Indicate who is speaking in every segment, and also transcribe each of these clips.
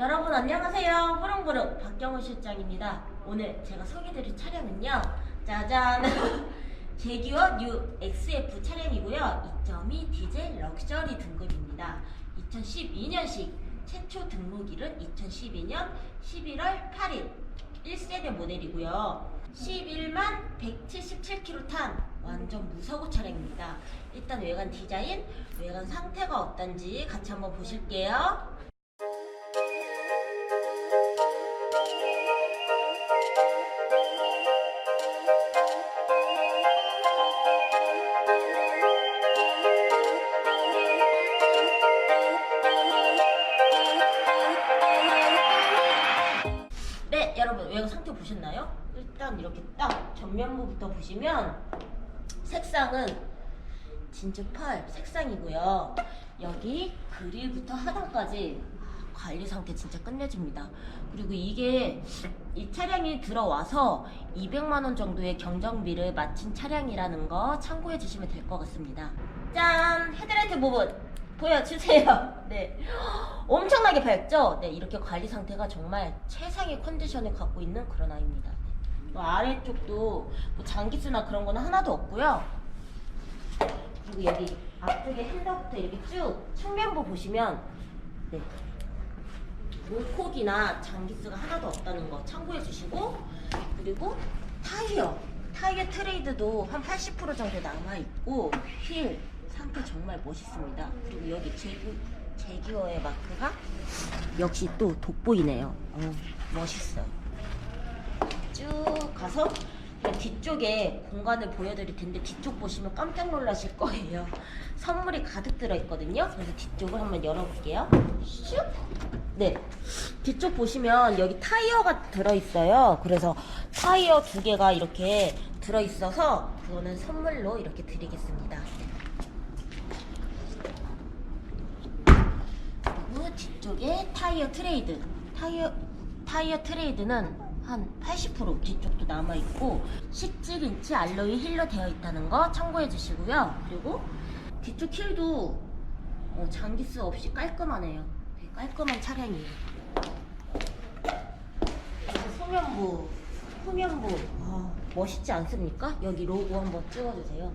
Speaker 1: 여러분 안녕하세요. 부릉부릉 박경호 실장입니다. 오늘 제가 소개드릴 차량은요. 짜잔! 제기어 뉴 XF 차량이고요. 2.2 디젤 럭셔리 등급입니다. 2012년식 최초 등록일은 2012년 11월 8일 1세대 모델이고요. 11만 177km 탄 완전 무사고 차량입니다. 일단 외관 디자인, 외관 상태가 어떤지 같이 한번 보실게요. 외관 상태 보셨나요? 일단 이렇게 딱 전면부부터 보시면 색상은 진주펄 색상이고요. 여기 그릴부터 하단까지 관리 상태 진짜 끝내줍니다. 그리고 이게 이 차량이 들어와서 200만 원 정도의 경정비를 마친 차량이라는 거 참고해 주시면 될 것 같습니다. 짠! 헤드라이트 부분 보여주세요. 네. 엄청나게 밝죠? 네, 이렇게 관리 상태가 정말 최상의 컨디션을 갖고 있는 그런 아이입니다. 네. 또 아래쪽도 뭐 장기수나 그런 거는 하나도 없고요. 그리고 여기 앞쪽에 핸들부터 이렇게 쭉 측면부 보시면 네. 물콕이나 장기수가 하나도 없다는 거 참고해 주시고 그리고 타이어 타이어 트레이드도 한 80% 정도 남아 있고 휠 상태 정말 멋있습니다. 그리고 여기 제기, 제기어의 마크가 역시 또 돋보이네요. 어, 멋있어요. 쭉 가서 그 뒤쪽에 공간을 보여드릴 텐데 뒤쪽 보시면 깜짝 놀라실 거예요. 선물이 가득 들어있거든요. 그래서 뒤쪽을 한번 열어볼게요. 슉! 네. 뒤쪽 보시면 여기 타이어가 들어있어요. 그래서 타이어 두 개가 이렇게 들어있어서 그거는 선물로 이렇게 드리겠습니다. 그리고 뒤쪽에 타이어 트레이드. 타이어, 타이어 트레이드는 한 80% 뒤쪽도 남아 있고 17인치 알로이 힐로 되어 있다는 거 참고해 주시고요. 그리고 뒤쪽 힐도 어, 장기수 없이 깔끔하네요. 깔끔한 차량이에요. 후면부, 후면부 아, 멋있지 않습니까? 여기 로고 한번 찍어주세요.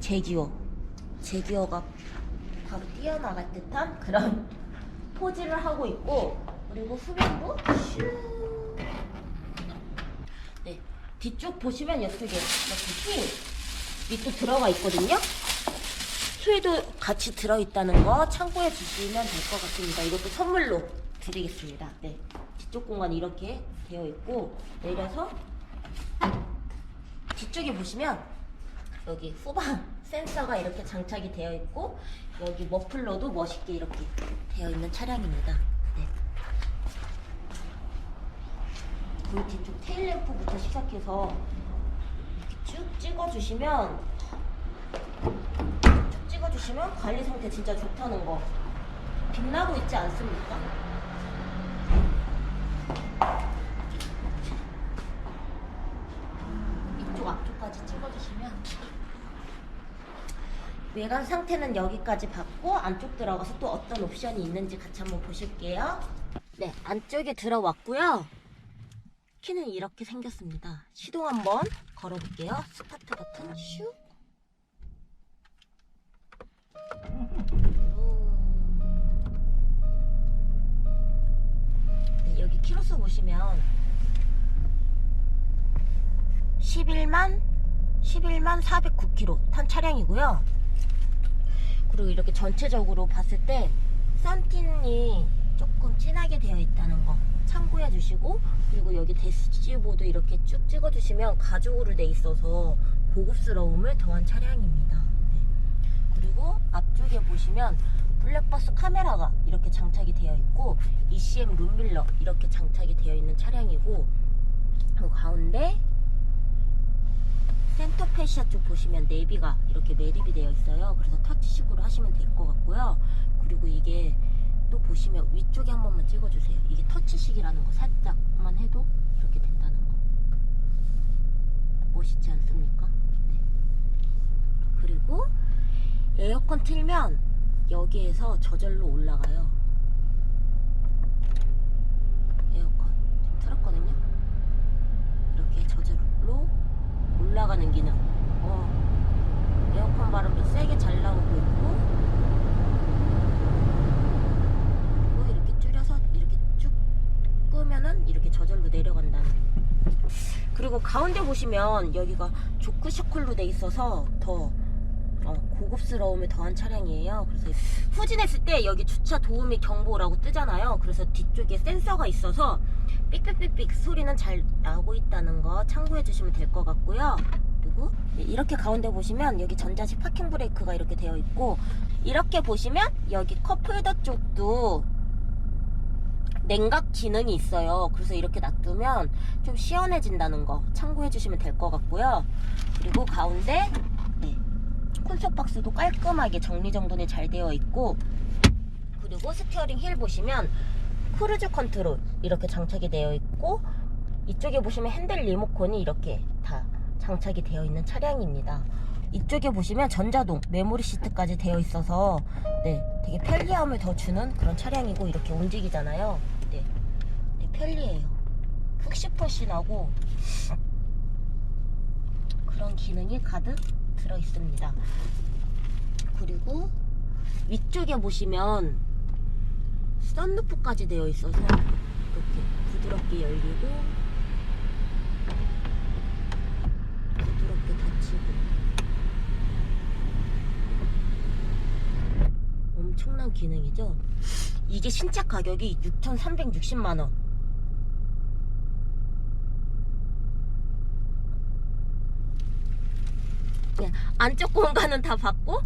Speaker 1: 제기어, 제기어가 바로 뛰어나갈 듯한 그런 포즈를 하고 있고 그리고 후면부 슈. 네 뒤쪽 보시면 이쪽에 이렇게 휠 밑도 들어가 있거든요. 휠도 같이 들어있다는 거 참고해 주시면 될 것 같습니다. 이것도 선물로 드리겠습니다. 네 뒤쪽 공간이 이렇게 되어 있고 내려서 뒤쪽에 보시면 여기 후방 센서가 이렇게 장착이 되어 있고 여기 머플러도 멋있게 이렇게 되어 있는 차량입니다. 네. 그 뒤쪽 테일램프부터 시작해서 이렇게 쭉 찍어주시면 쭉 찍어주시면 관리 상태 진짜 좋다는 거 빛나고 있지 않습니까? 이쪽 앞쪽까지 찍어주시면 외관 상태는 여기까지 봤고 안쪽 들어가서 또 어떤 옵션이 있는지 같이 한번 보실게요. 네, 안쪽에 들어왔고요. 키는 이렇게 생겼습니다. 시동 한번 걸어볼게요. 스타트 버튼 슉. 네, 여기 키로수 보시면 11만 11만 409km 탄 차량이고요. 그리고 이렇게 전체적으로 봤을 때 썬틴이 조금 진하게 되어 있다는 거 참고해 주시고 그리고 여기 대시보드 이렇게 쭉 찍어 주시면 가죽으로 돼 있어서 고급스러움을 더한 차량입니다. 네. 그리고 앞쪽에 보시면 블랙박스 카메라가 이렇게 장착이 되어 있고 ECM 룸밀러 이렇게 장착이 되어 있는 차량이고 그 가운데 센터 패시아 쪽 보시면 내비가 이렇게 매립이 되어 있어요. 그래서 터치식으로 하시면 될 것 같고요. 그리고 이게 또 보시면 위쪽에 한 번만 찍어주세요. 이게 터치식이라는 거 살짝만 해도 이렇게 된다는 거. 멋있지 않습니까? 네. 그리고 에어컨 틀면 여기에서 저절로 올라가요. 올라가는 기능. 어. 에어컨 바람도 세게 잘 나오고 있고. 그리고 이렇게 줄여서 이렇게 쭉 끄면은 이렇게 저절로 내려간다 그리고 가운데 보시면 여기가 조크 셔클로 돼 있어서 더 어, 고급스러움을 더한 차량이에요. 그래서 후진했을 때 여기 주차 도우미 경보라고 뜨잖아요. 그래서 뒤쪽에 센서가 있어서 삑삑삑삑 소리는 잘 나오고 있다는 거 참고해 주시면 될 것 같고요. 그리고 이렇게 가운데 보시면 여기 전자식 파킹 브레이크가 이렇게 되어 있고 이렇게 보시면 여기 컵홀더 쪽도 냉각 기능이 있어요. 그래서 이렇게 놔두면 좀 시원해진다는 거 참고해 주시면 될 것 같고요. 그리고 가운데 네, 콘솔 박스도 깔끔하게 정리정돈이 잘 되어 있고 그리고 스티어링 힐 보시면 크루즈 컨트롤 이렇게 장착이 되어 있고 이쪽에 보시면 핸들 리모컨이 이렇게 다 장착이 되어 있는 차량입니다. 이쪽에 보시면 전자동 메모리 시트까지 되어 있어서 네 되게 편리함을 더 주는 그런 차량이고 이렇게 움직이잖아요. 네, 네 편리해요. 푹신푹신하고 그런 기능이 가득 들어 있습니다. 그리고 위쪽에 보시면 썬루프까지 되어 있어서 이렇게 부드럽게 열리고 부드럽게 닫히고 엄청난 기능이죠. 이게 신차 가격이 6,360만 원. 네, 안쪽 공간은 다 봤고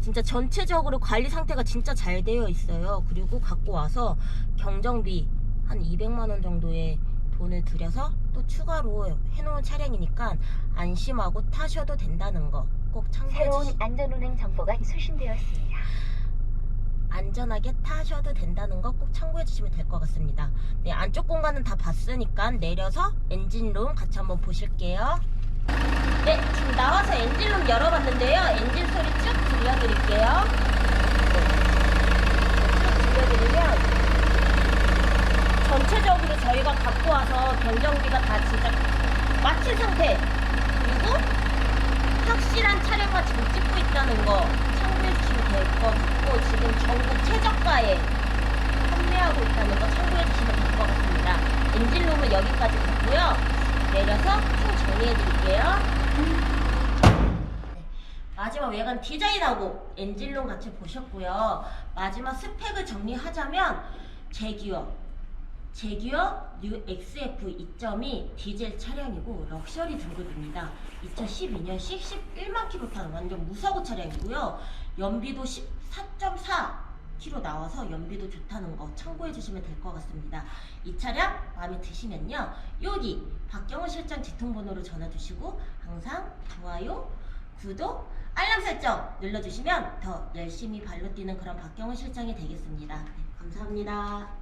Speaker 1: 진짜 전체적으로 관리 상태가 진짜 잘 되어 있어요. 그리고 갖고 와서 경정비 한 200만 원 정도의 돈을 들여서 또 추가로 해놓은 차량이니까 안심하고 타셔도 된다는 거 꼭 참고해
Speaker 2: 새로운
Speaker 1: 주시.
Speaker 2: 안전운행 정보가 수신되었습니다.
Speaker 1: 안전하게 타셔도 된다는 거 꼭 참고해 주시면 될 것 같습니다. 네, 안쪽 공간은 다 봤으니까 내려서 엔진룸 같이 한번 보실게요. 네, 지금 나와서 엔진룸 열어봤는데요. 엔진 소리 쭉 들려드릴게요. 네, 쭉 들려드리면 전체적으로 저희가 갖고 와서 변경비가 다 진짜 마친 상태 그리고 확실한 차량과 지금 찍고 있다는 거 참고해 주시면 될 것 같고 지금 전국 최저가에 판매하고 있다는 거 참고해 주시면 될 것 같습니다. 엔진룸은 여기까지 갔고요. 내려서 총 정리해 드릴게요. 마지막 외관 디자인하고 엔진룸 같이 보셨고요. 마지막 스펙을 정리하자면 제기어 제기어 뉴 XF 2.2 디젤 차량이고 럭셔리 등급입니다. 2012년식 11만 킬로 타는 완전 무사고 차량이고요. 연비도 14.4km 나와서 연비도 좋다는 거 참고해 주시면 될 것 같습니다. 이 차량 마음에 드시면요. 여기 박경훈 실장 지통번호로 전화 주시고 항상 좋아요, 구독, 알람 설정 눌러주시면 더 열심히 발로 뛰는 그런 박경훈 실장이 되겠습니다. 네, 감사합니다.